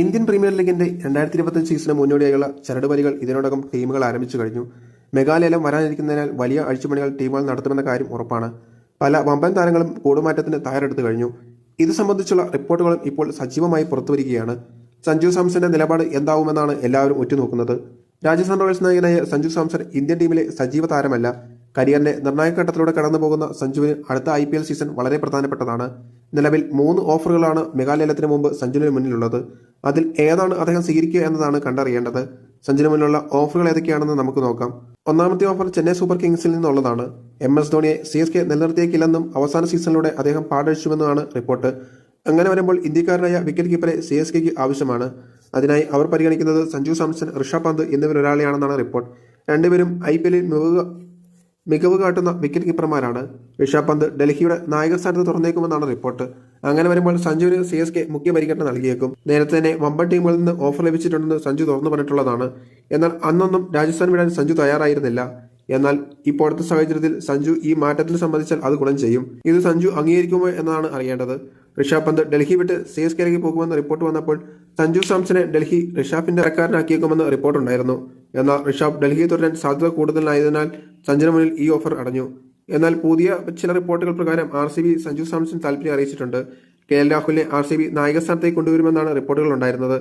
Indian premier ലീഗിന്റെ രണ്ടായിരത്തി ഇരുപത്തഞ്ച് സീസണിന് മുന്നോടിയായുള്ള വരികൾ ഇതിനോടകം ടീമുകൾ ആരംഭിച്ചു കഴിഞ്ഞു. മെഗാലയലം വരാനിരിക്കുന്നതിനാൽ വലിയ അഴിച്ചുപണികൾ ടീമുകൾ നടത്തുമെന്ന കാര്യം ഉറപ്പാണ്. പല വമ്പൻ താരങ്ങളും കൂടുമാറ്റത്തിന് തയ്യാറെടുത്തു കഴിഞ്ഞു. ഇത് സംബന്ധിച്ചുള്ള റിപ്പോർട്ടുകളും ഇപ്പോൾ സജീവമായി പുറത്തുവരികയാണ്. സഞ്ജു സാംസന്റെ നിലപാട് എന്താവുമെന്നാണ് എല്ലാവരും ഉറ്റുനോക്കുന്നത്. രാജസ്ഥാൻ റോയൽസ് നായകനായ സഞ്ജു സാംസൺ ഇന്ത്യൻ ടീമിലെ സജീവ താരമല്ല. കരിയറിന്റെ നിർണായക ഘട്ടത്തിലൂടെ കടന്നുപോകുന്ന സഞ്ജുവിന് അടുത്ത ഐ സീസൺ വളരെ പ്രധാനപ്പെട്ടതാണ്. നിലവിൽ മൂന്ന് ഓഫറുകളാണ് മെഗാലയലത്തിന് മുമ്പ് സഞ്ജുവിന് മുന്നിലുള്ളത്. അതിൽ ഏതാണ് അദ്ദേഹം സ്വീകരിക്കുക എന്നതാണ് കണ്ടറിയേണ്ടത്. സഞ്ജുവിന് മുന്നിലുള്ള ഓഫറുകൾ ഏതൊക്കെയാണെന്ന് നമുക്ക് നോക്കാം. ഒന്നാമത്തെ ഓഫർ ചെന്നൈ സൂപ്പർ കിങ്സിൽ നിന്നുള്ളതാണ്. എം എസ് ധോണിയെ സി എസ് കെ നിലനിർത്തിയേക്കില്ലെന്നും അവസാന സീസണിലൂടെ അദ്ദേഹം പാടഴിച്ചുവെന്നുമാണ് റിപ്പോർട്ട്. അങ്ങനെ വരുമ്പോൾ ഇന്ത്യക്കാരനായ വിക്കറ്റ് കീപ്പറെ സി എസ് കെക്ക് ആവശ്യമാണ്. അതിനായി അവർ പരിഗണിക്കുന്നത് സഞ്ജു സാംസൺ ഋഷഭ് പന്ത് എന്നിവരൊരാളെയാണെന്നാണ് റിപ്പോർട്ട്. രണ്ടുപേരും ഐ പി എല്ലിൽ മികവ് മികവ് കാട്ടുന്ന വിക്കറ്റ് കീപ്പർമാരാണ് ഋഷഭ് പന്ത് ഡൽഹിയുടെ നായക സ്ഥാനത്ത് തുറന്നേക്കുമെന്നാണ് റിപ്പോർട്ട് അങ്ങനെ വരുമ്പോൾ സഞ്ജുവിന് സി എസ് കെ മുഖ്യ പരിഗണന നൽകിയേക്കും. നേരത്തെ തന്നെ വമ്പൻ ടീമുകളിൽ നിന്ന് ഓഫർ ലഭിച്ചിട്ടുണ്ടെന്ന് സഞ്ജു തുറന്നു പറഞ്ഞിട്ടുള്ളതാണ്. എന്നാൽ അന്നൊന്നും രാജസ്ഥാൻ വിടാൻ സഞ്ജു തയ്യാറായിരുന്നില്ല. എന്നാൽ ഇപ്പോഴത്തെ സാഹചര്യത്തിൽ സഞ്ജു ഈ മാറ്റത്തിൽ സംബന്ധിച്ചാൽ അത് ഗുണം ചെയ്യും. ഇത് സഞ്ജു അംഗീകരിക്കുമോ എന്നാണ് അറിയേണ്ടത്. ഋഷഭ് പന്ത് ഡൽഹി വിട്ട് സി എസ് കെയിലേക്ക് പോകുമെന്ന റിപ്പോർട്ട് വന്നപ്പോൾ സഞ്ജു സാംസനെ ഡൽഹി ഋഷാഫിന്റെ ഇറക്കാരനാക്കിയേക്കുമെന്ന് റിപ്പോർട്ടുണ്ടായിരുന്നു എന്നാൽ ഋഷഭ് ഡൽഹി തുടരാൻ സാധ്യത കൂടുതലായതിനാൽ സഞ്ജന മുന്നിൽ ഈ ഓഫർ അടഞ്ഞു. എന്നാൽ പുതിയ ചില റിപ്പോർട്ടുകൾ പ്രകാരം R C B Sanju Samson താല്പര്യം അറിയിച്ചിട്ടുണ്ട്. കെ എൽ രാഹുലിനെ ആർ സി ബി നായക സ്ഥാനത്തേക്ക് കൊണ്ടുവരുമെന്നാണ് റിപ്പോർട്ടുകൾ ഉണ്ടായിരുന്നത്.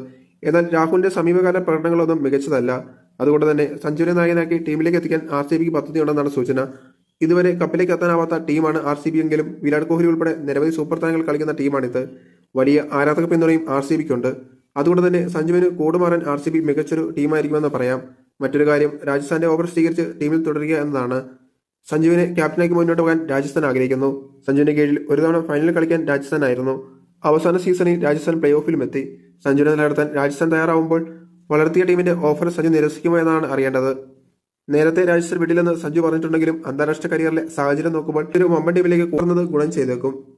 എന്നാൽ രാഹുലിന്റെ സമീപകാല പ്രകടനങ്ങളൊന്നും മികച്ചതല്ല. അതുകൊണ്ട് തന്നെ സഞ്ജുവിനെ നായകനാക്കി ടീമിലേക്ക് എത്തിക്കാൻ ആർ സി ബിക്ക് പദ്ധതിയുണ്ടെന്നാണ് സൂചന. ഇതുവരെ കപ്പിലേക്ക് എത്താനാവാത്ത ടീമാണ് ആർ സി ബി എങ്കിലും വിരാട് കോഹ്ലി ഉൾപ്പെടെ നിരവധി സൂപ്പർ താരങ്ങൾ കളിക്കുന്ന ടീമാണിത്. വലിയ ആരാധക പിന്തുണയും ആർ സി ബിക്കുണ്ട്. അതുകൊണ്ട് തന്നെ സഞ്ജുവിന് കൂടുമാറാൻ ആർ സി ബി മികച്ചൊരു ടീമായിരിക്കുമെന്ന് പറയാം. മറ്റൊരു കാര്യം രാജസ്ഥാന്റെ ഓവർ സ്വീകരിച്ച് ടീമിൽ തുടരുക എന്നതാണ്. സഞ്ജുവിനെ ക്യാപ്റ്റനാക്കി മുന്നോട്ട് പോകാൻ രാജസ്ഥാൻ ആഗ്രഹിക്കുന്നു. സഞ്ജുവിന്റെ കീഴിൽ ഒരു തവണ ഫൈനലിൽ കളിക്കാൻ രാജസ്ഥാൻ ആയിരുന്നു. അവസാന സീസണിൽ രാജസ്ഥാൻ പ്ലേ ഓഫിലും എത്തി. സഞ്ജുവിനെ നിലനിർത്താൻ രാജസ്ഥാൻ തയ്യാറാവുമ്പോൾ വളർത്തിയ ടീമിന്റെ ഓഫർ സഞ്ജു നിരസിക്കുമോ എന്നാണ് അറിയേണ്ടത്. നേരത്തെ രാജസ്ഥാൻ വിടില്ലെന്ന് സഞ്ജു പറഞ്ഞിട്ടുണ്ടെങ്കിലും അന്താരാഷ്ട്ര കരിയറിലെ സാഹചര്യം നോക്കുമ്പോൾ ഒരു വമ്പൻ ടീമിലേക്ക് കൂടുന്നത് ഗുണം ചെയ്തേക്കും.